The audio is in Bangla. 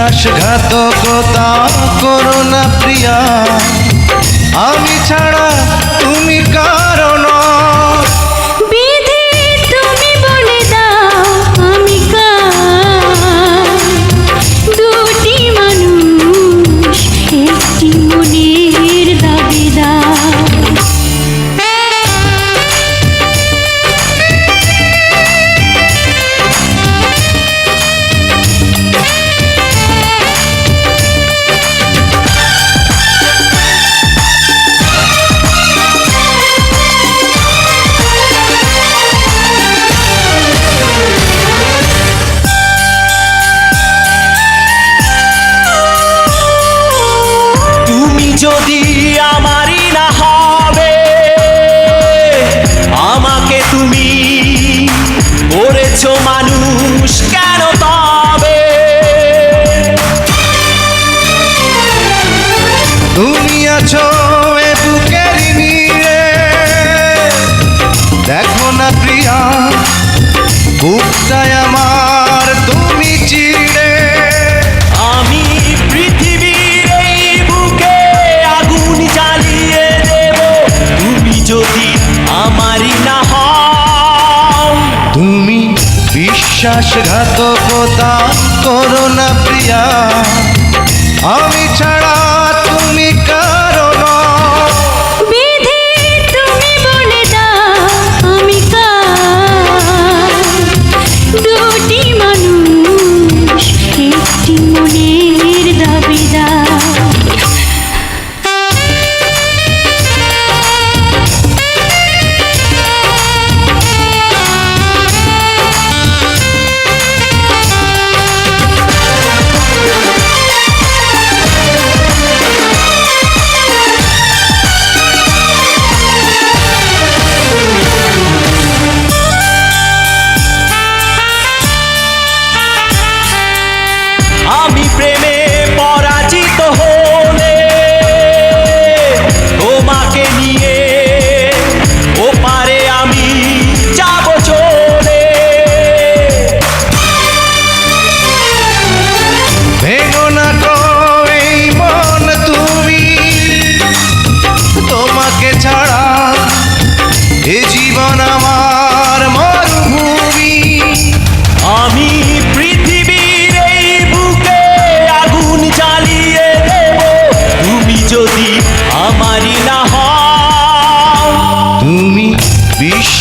বিনাশঘাতকতা করো না প্রিয়া। আমি ছাড়া তুমি কা আছো এ বুকের দেখো না প্রিয়া বুকটায় আমার তুমি চিড়ে। আমি পৃথিবীর এই বুকে আগুন জ্বালিয়ে দেব। তুমি যদি আমারই না হও। তুমি বিশ্বাসঘাতকতা করো না প্রিয়া। আমি